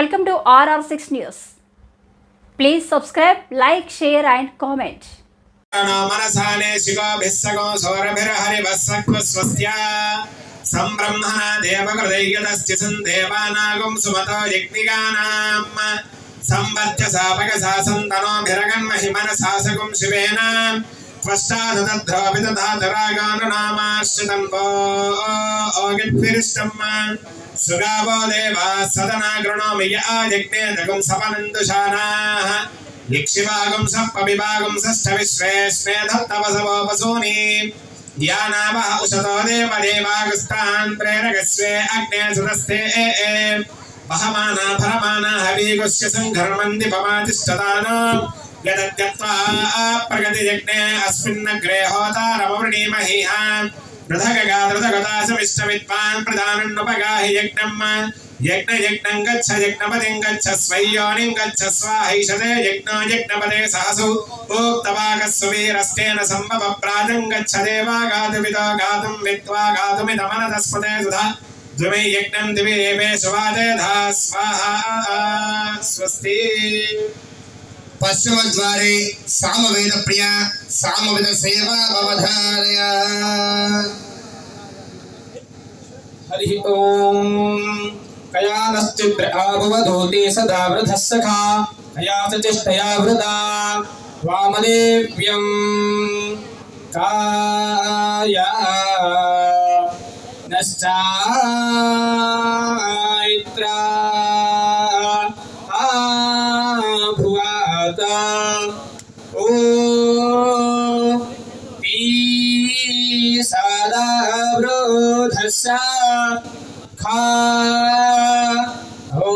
Welcome to R R six news. Please subscribe like share and comment. సంబద్ధ సాపక సాసంతనో భిరగన్మహి శివేనా. वो ओगिद्भिरिष्टम् सुगावो देवाः सदना गृणोमि य आयज्ञे दगुं सपनन्दुशानाः यक्षिवागं सप्पविभागं षष्ठ विश्वेश्वे दत्तवसवो वसूनि यानावः उशतो देवदेवागस्तान् प्रेरकस्वे अग्ने सुतस्ते ए ए वहमाना फरमाना हवीगुस्य सङ्घर्मन्ति पमातिष्ठतानो यदद्यत्वा प्रगतियज्ञे अस्मिन्नग्रे होतारमवृणीमहिः पृथगगा धृतगता समिष्टविद्वान् प्रधानन्नुपगाहि यज्ञम् यज्ञयज्ञं गच्छ यज्ञपतिं गच्छ स्वय्योनिं गच्छ स्वाहैषते यज्ञो यज्ञपते सहसु उक्तवागस्ववीरस्तेन सम्भव प्राजं गच्छ देवा गातुमितो गातुं विद्वा गातुमिदमनदस्पते सुधा द्विमे यज्ञं दिवि एवे सुवादे धा स्वाहा स्वस्ति पश्चिम द्वारे साम वेद प्रिया पश्चिमद्वारे सामवेदप्रिया, सामवेदसेवा भवधारया हरिः ओम्। कयानश्चिद्र आभवधूते सदा वृधः सखा। कया चेष्टया वृदा वामदेव्यम्। काया नश्चायित्रा। वृधस्य खा ओ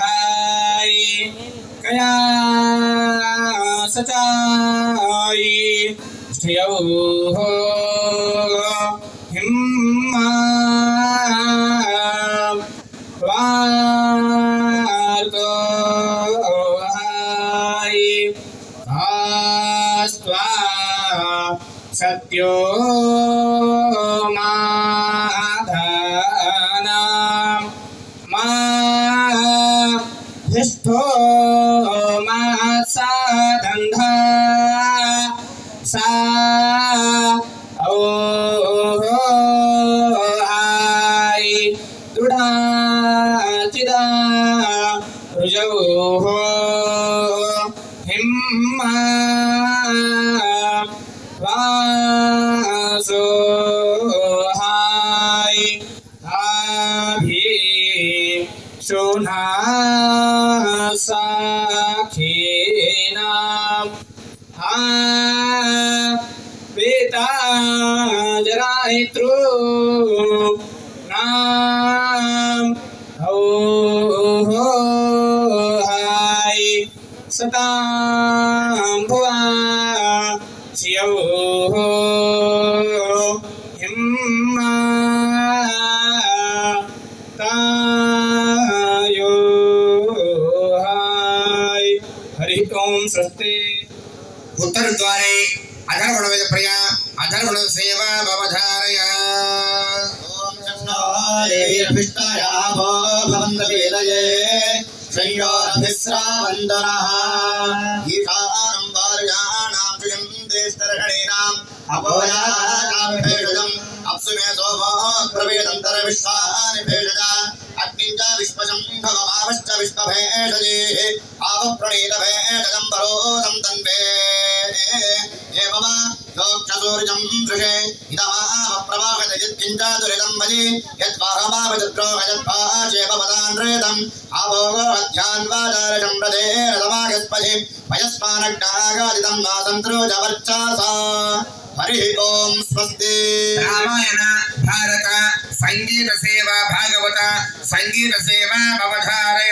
हाय कया सचाई श्रियौ हिम्मा वार्तो हाय आस्त्वा सत्यो جوه همه و سوهای هبی سنها ساکینم هبی تاجرائت رو सृष्टि उत्तर द्वारे अधर्वणवेद प्रिया अधर्वण सेवा भवधारय ओम शक्नो देवी अभिष्टाया भो भवन्त वेदये श्रेयो अभिस्रा वन्दनः ईशा దేశర్హణీనాం అపోయానాం భేషజం అప్సుమే సోమో ప్రవేదంతర విశ్వాని భేషజ అగ్నించ విశ్వశం విశ్వభేషజే ఆవ ప్రణీత భేషజం పరోదం తన్వే ఏవమా లోక్షసూర్యం దృశే ఇదమావ ప్రవాహత యత్కించాదురిదం భజి యద్వాహమావచద్రోహయద్వాచేపవదాన్రేతం ఆభోగోధ్యాన్వాచారజం వయస్మానగ్నాగాదితం हरि ओम स्वस्ति। रामायण, भारत संगीत सेवा भागवत संगीत सेवा भवधारय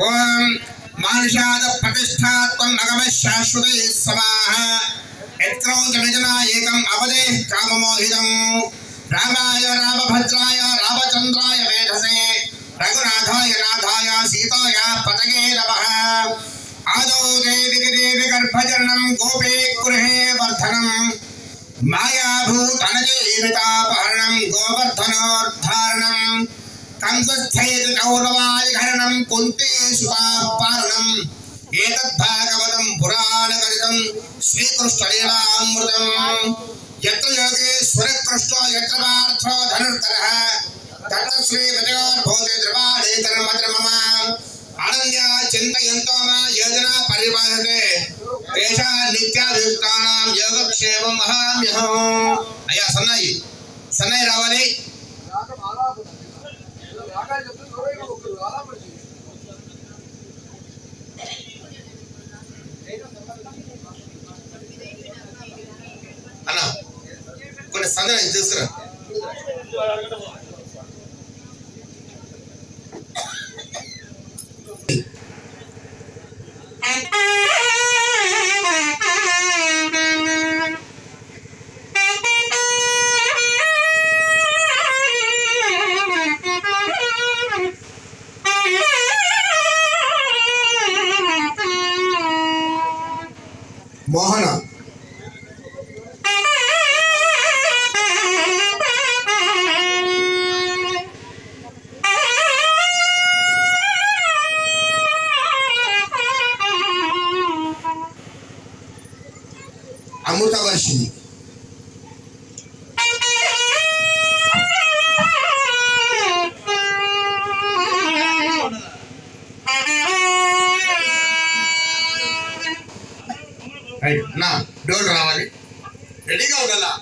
ओम मानुषाद प्रतिष्ठा नगम शाश्वत रामाय रामभद्राय मेधसे। रघुनाथाय नाथाय सीताया पतये नमः। आदोदेदिगदेदिगर्भजनम् गोपे गृहे वर्धनम्। मायाभूतनजीवितापहरणम् गोवर्धनोद्धारणम्। कंसस्थैतौरवायघरणम् कुन्तीसुतापारणम् एतद्भागवतम् पुराणकथितम् श्रीकृष्णलीलामृतम्। यत्र योगेश्वरकृष्णो यत्र पार्थो धनुर्धरः तत्र श्रीमृतयोर्भूते द्रवाणेतरमत्र मम। అనన్య చింతయంతో మా యోజన పరిపాలతే తేషా నిత్యాభియుక్తానాం యోగక్షేమం మహామ్యహం. అయ్యా సన్నాయి. సన్నాయి రావాలి. అన్న కొన్ని సన్నాయి తీసుకురా thank రైట్. నా డోర్ రావాలి. రెడీగా ఉండాలా?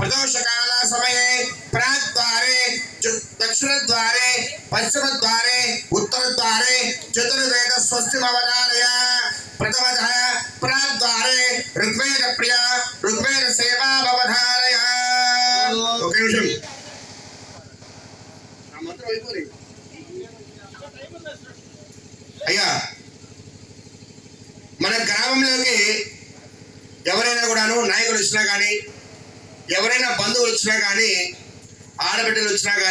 प्रदोषकाल समये प्राद्वारे दक्षिणद्वारे पश्चिमद्वारे उत्तरद्वारे चतुर्वेद स्वस्थ स्वस्तिमवधारय प्रथमतः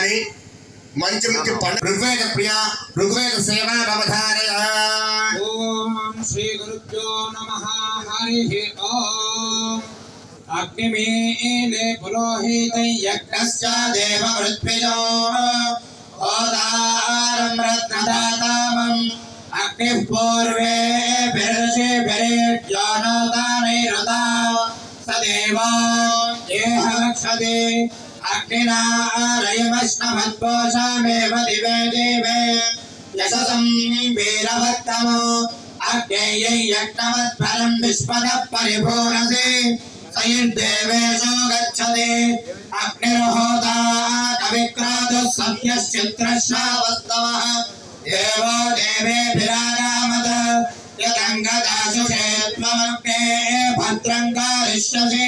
மந்திரி மஞ்சமுக்கு பண ருக்வேத பிரியா ருக்வேத சேவா பவதாரயா ஓம் ஸ்ரீ குருப்பியோ நம ஹரிஹி ஓம் அக்னிமேன புரோஹிதை யக்ஞஸ்ய தேவ ருத்பியோ ஓதாரம் ரத்னதாதாமம் அக்னி பூர்வே பிரஜே பிரேட்யானதானை ரதா சதேவா ஏஹ ரக்ஷதே అగ్నినా దివే దేవే. యశసం వీరభక్తమో అజ్ఞేయై యజ్ఞవత్ఫలం విశ్వదః పరిపూరసి సైర్దేవేషు గచ్చతి. అగ్నిర్హోతా కవిక్రాతుः సత్యశ్చిత్రశ్రావస్తవः దేవో దేవేభిరాగామత. యదంగదాశుషే భద్రం కారిష్యసి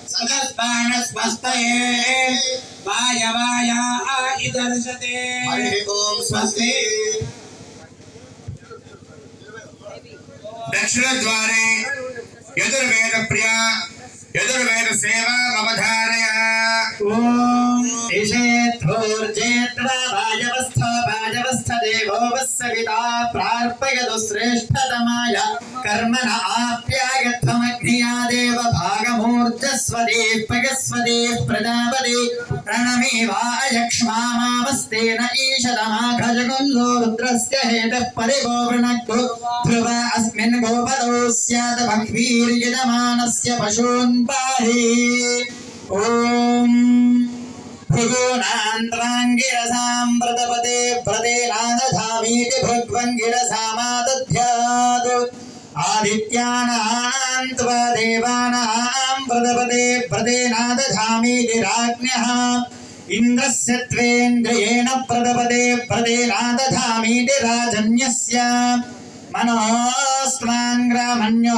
स्वस्तये वायवाया इदर्शते ओम स्वस्ति दक्षिणद्वारे यजुर्वेदप्रिया యజుర్వేద సేవ నవధారయ. ఓం నిషేధోర్జేత్వా వాయవస్థ వాయవస్థ దేవోవస్సవితా ప్రార్పయదు శ్రేష్ఠతమాయ కర్మణ ఆప్యాయత్వమగ్నియా దేవ భాగమూర్జస్వదే పగస్వదే ప్రజాపదే ప్రణమేవాయక్ష్మామామస్తేన ఈషదమాఘజగుందో రుద్రస్య హేతః పరివో ధ్రువ అస్మిన్ గోపదో స్యాద్ భక్వీర్యజమానస్య పశూన్ సింబాహి ఓం భృగూణాంతరాంగిరసాం వ్రతపతే వ్రతేనాదధామీతి భృగ్వంగిరసామాదధ్యాత్. ఆదిత్యానాం త్వ దేవానాం వ్రతపతే వ్రతేనాదధామీతి రాజ్ఞः. ఇంద్రస్య త్వేంద్రియేణ ప్రదేనాదధామీతి రాజన్యస్య. मनोस्वांग्रमण्यो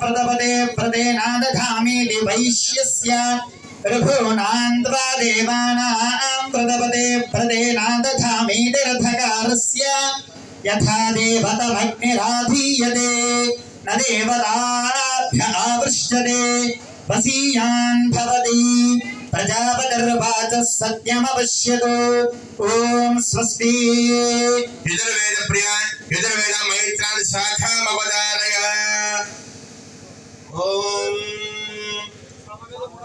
प्रदपदे प्रदे प्रदेनादधामि दिवैश्यस्य ऋभूणान्त्वा देवानां प्रदे प्रदेनादधामि निरथकारस्य यथा देवतमग्निराधीयते, न देवताभ्य आवृष्यते वसीयान् भवति। प्रजापतिर्वाच सत्यमपश्यतो ॐ स्वस्ति। यजुर्वेदप्रियान् यजुर्वेदमैत्रान् शाखामवधारय ॐ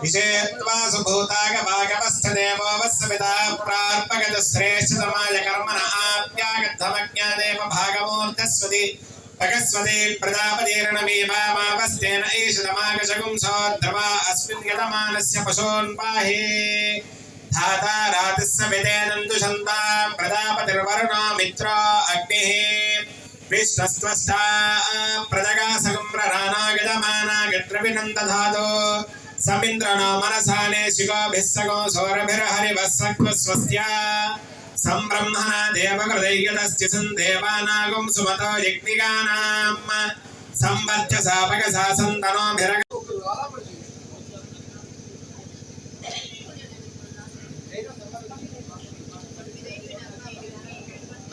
विषयत्वा सुभूतागभागवस्थदेवो वस्समिता प्रार्पगतश्रेष्ठतमाय कर्मणः श्रेष्ठतमाय कर्मण आप्यागद्धमज्ञादेव भागमूर्तस्वति भगस्वते प्रजापतिर्णमेवामावस्तेन ईशतमागशगुंसोद्रवा अस्मिन् गतमानस्य पशून् पाहि धाता रातिस्य वितेनन्दुषन्तां प्रजापतिर्वरुणो मित्रो अग्निः विश्वस्त्वष्टा प्रजगासगुम्रराणा गजमाना गत्रविनन्दधातो समिन्द्रनो मनसाने शिखोभिः सगो सौरभिर्हरिवः सत्त्वस्वस्त्या సంబ్రహ్మణ దేవహృదయ్యతస్తి సన్ దేవానాగం సుమతో యజ్ఞిగానాం సంబధ్య సాపక సాసంతనో భిరగ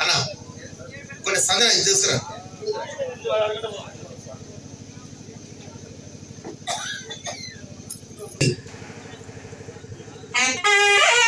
అన్న కొన్ని సంగతి చూస్తున్నా. And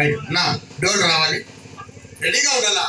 రైట్ నా డోర్ రావాలి. రెడీగా ఉండాలా?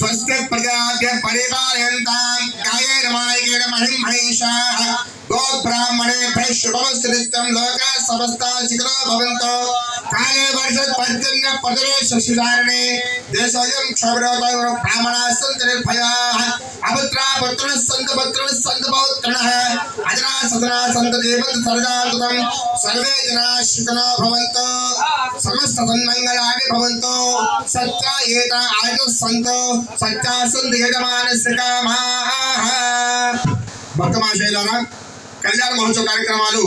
స్వస్తి ప్రజాభ్య పరిపాలయంతాం కాయేన మాయకేన మహిం గోబ్రాహ్మణేభ్యः శుభమస్తు నిత్యం లోకా సమస్తా శిఖరో భవంతో ಕಾಲೇ ವರ್ಷದ ಪಂಚಮ್ಯ ಪದರೋಷ ಸುಧಾರಣೆ ದೇಶೋಯಂ ಕ್ಷಮರೋಧನ ಬ್ರಾಹ್ಮಣ ಸಂತ ನಿರ್ಭಯ ಅಪುತ್ರ ಪುತ್ರ ಸಂತ ಪುತ್ರ ಸಂತ ಪೌತ್ರಣ ಅಜನಾ ಸದನ ಸಂತ ದೇವಂತ ಸರದಾಂತಂ ಸರ್ವೇ ಜನಾ ಶ್ರುತನೋ ಭವಂತು ಸಮಸ್ತ ಸನ್ಮಂಗಲಾನಿ ಭವಂತು ಸತ್ಯ ಏತ ಆಯು ಸಂತ ಸತ್ಯ ಸಂತ ಯಜಮಾನಸ ಕಾಮಾಹ భక్త మహాశైలారా కళ్యాణ మహోత్సవ కార్యక్రమాలు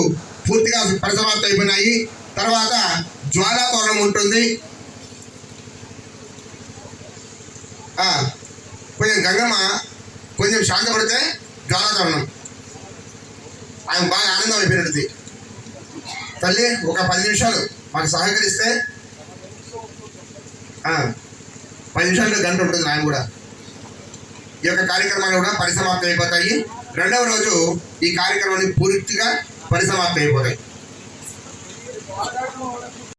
పూర్తిగా పరిసమాప్తం అయిపోయినాయి తర్వాత జ్వాలాకోరణం ఉంటుంది. కొంచెం గంగమ్మ కొంచెం శాంతపడితే జ్వాలా ఆయన బాగా ఆనందం అయిపోయినది తల్లి ఒక పది నిమిషాలు మాకు సహకరిస్తే పది నిమిషాలు గంట ఉంటుంది ఆయన కూడా. ఈ యొక్క కార్యక్రమాలు కూడా పరిసమాప్తి అయిపోతాయి. రెండవ రోజు ఈ కార్యక్రమాన్ని పూర్తిగా పరిసమాప్తి అయిపోతాయి.